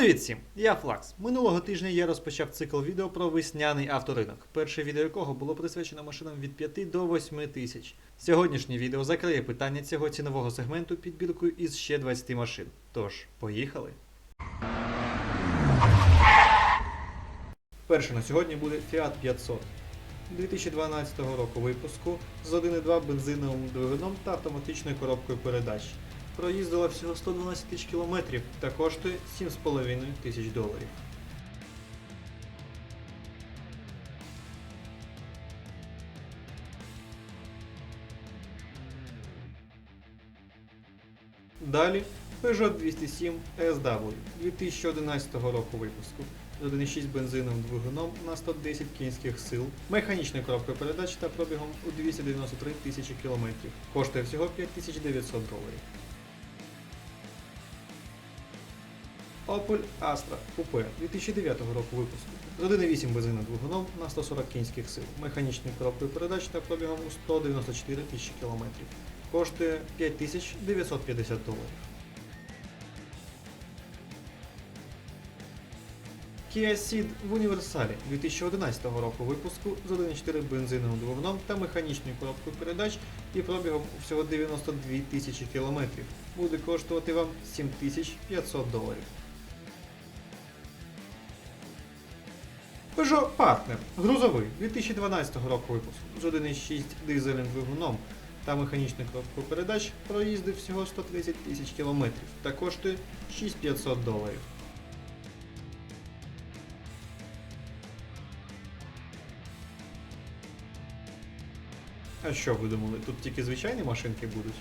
Привіт всім! Я Флакс. Минулого тижня я розпочав цикл відео про весняний авторинок, перше відео якого було присвячено машинам від 5 до 8 тисяч. Сьогоднішнє відео закриє питання цього цінового сегменту підбіркою із ще 20 машин. Тож, поїхали! Перше на сьогодні буде Fiat 500. 2012 року випуску з 1,2 бензиновим двигуном та автоматичною коробкою передач. Проїздила всього 112 тисяч кілометрів та коштує 7,5 тисяч доларів. Далі Peugeot 207 SW 2011 року випуску з 1,6 бензиновим двигуном на 110 кінських сил, механічною коробкою передач та пробігом у 293 тисячі кілометрів. Коштує всього 5900 доларів. Opel Astra Coupe 2009 року випуску з 1,8 бензиновим двигуном на 140 кінських сил, механічною коробкою передач та пробігом у 194 тисячі кілометрів. Коштує 5950 доларів. Kia Ceed в універсалі 2011 року випуску з 1,4 бензиновим двигуном та механічною коробкою передач і пробігом всього 92 тисячі кілометрів. Буде коштувати вам 7500 доларів. Peugeot Partner грузовий 2012 року випуску з 1,6 дизельним двигуном та механічною коробкою передач проїздив всього 130 тисяч кілометрів та коштує 6500 доларів. А що ви думали, тут тільки звичайні машинки будуть?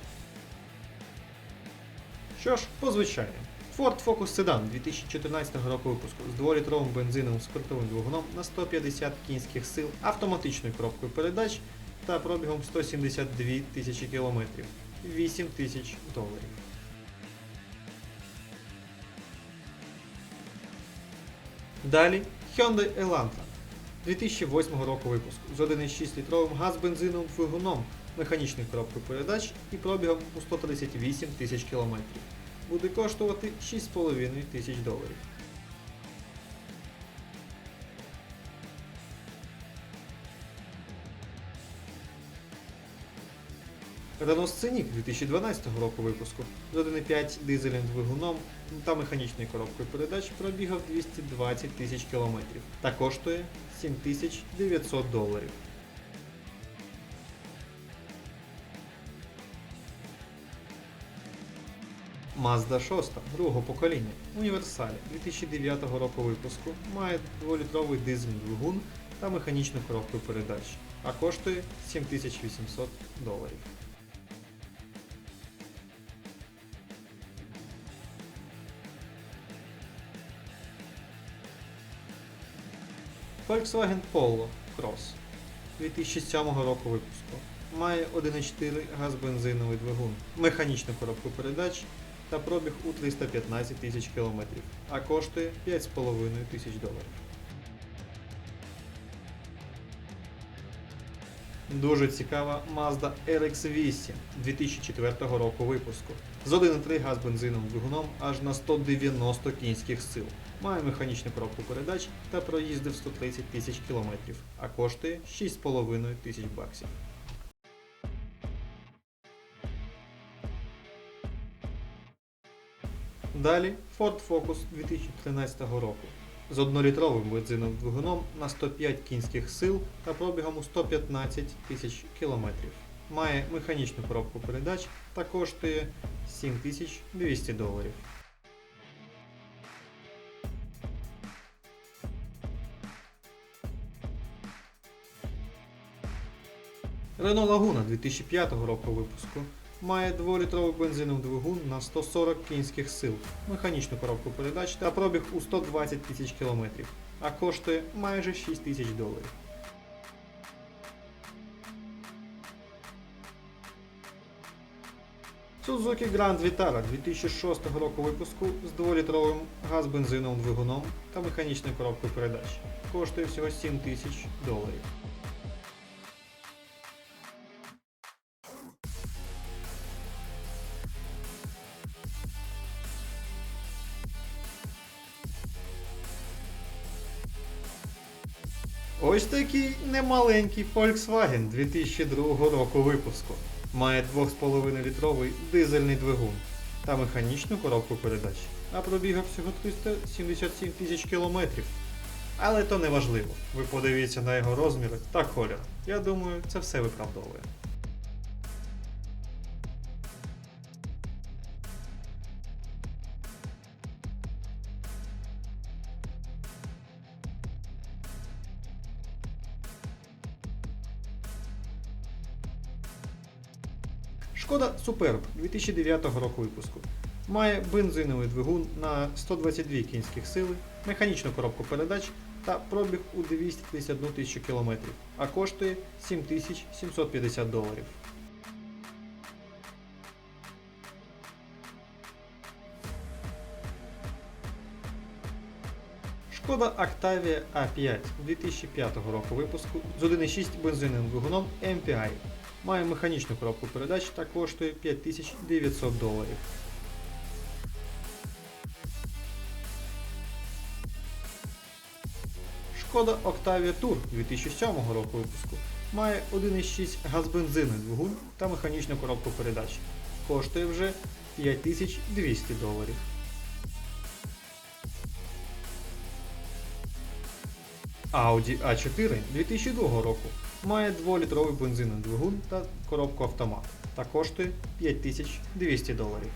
Що ж, по звичайним. Ford Focus Sedan 2014 року випуску з 2-літровим бензиновим спиртовим двигуном на 150 кінських сил, автоматичною коробкою передач та пробігом 172 тисячі кілометрів. 8 тисяч доларів. Далі Hyundai Elantra 2008 року випуску з 1,6 літровим газ-бензиновим двигуном, механічною коробкою передач і пробігом у 138 тисяч кілометрів. Буде коштувати 6,5 тисяч доларів. Renault Scenic 2012 року випуску з 1,5 дизельним двигуном та механічною коробкою передач пробігав 220 тисяч кілометрів та коштує 7900 доларів. Mazda 6 другого покоління універсалі 2009 року випуску має 2-літровий дизельний двигун та механічну коробку передач, а коштує 7800 доларів. Volkswagen Polo Cross 2007 року випуску. Має 1,4 газ-бензиновий двигун, механічну коробку передач та пробіг у 315 тисяч кілометрів, а коштує 5,5 тисяч доларів. Дуже цікава Mazda RX-8 2004 року випуску. З 1,3 газ бензиновим двигуном аж на 190 кінських сил. Має механічну коробку передач та проїздив 130 тисяч кілометрів, а коштує 6,5 тисяч баксів. Далі Ford Focus 2013 року з 1-літровим бензиновим двигуном на 105 кінських сил та пробігом у 115 тисяч кілометрів. Має механічну коробку передач та коштує 7200 доларів. Renault Laguna 2005 року випуску має 2-літровий бензиновий двигун на 140 кінських сил, механічну коробку передач та пробіг у 120 тисяч кілометрів, а коштує майже 6 тисяч доларів. Suzuki Grand Vitara 2006 року випуску з 2-літровим газ-бензиновим двигуном та механічною коробкою передач. Коштує всього 7 тисяч доларів. Ось такий немаленький Volkswagen 2002 року випуску. Має 2,5 літровий дизельний двигун та механічну коробку передач, а пробігав всього 377 тисяч кілометрів. Але то не важливо. Ви подивіться на його розміри та колір. Я думаю, це все виправдовує. Шкода Superb 2009 року випуску. Має бензиновий двигун на 122 кінських сили, механічну коробку передач та пробіг у 251 тисячу кілометрів, а коштує 7750 доларів. Шкода Octavia A5 2005 року випуску з 1,6 бензиновим двигуном MPI. Має механічну коробку передач та коштує 5900 доларів. Шкода Octavia Tour 2007 року випуску має 1,6 газбензинний двигун та механічну коробку передач. Коштує вже 5200 доларів. Audi A4 2002 року має 2-літровий бензинний двигун та коробку автомат та коштує 5200 доларів.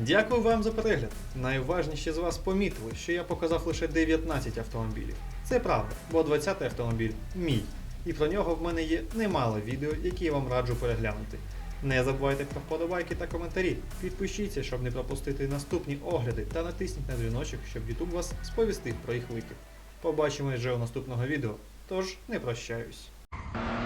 Дякую вам за перегляд. Найважніші з вас помітили, що я показав лише 19 автомобілів. Це правда, бо 20-й автомобіль мій. І про нього в мене є немало відео, які я вам раджу переглянути. Не забувайте про вподобайки та коментарі. Підпишіться, щоб не пропустити наступні огляди, та натисніть на дзвіночок, щоб YouTube вас сповістив про їх викид. Побачимось вже у наступного відео, тож не прощаюсь. Thank you.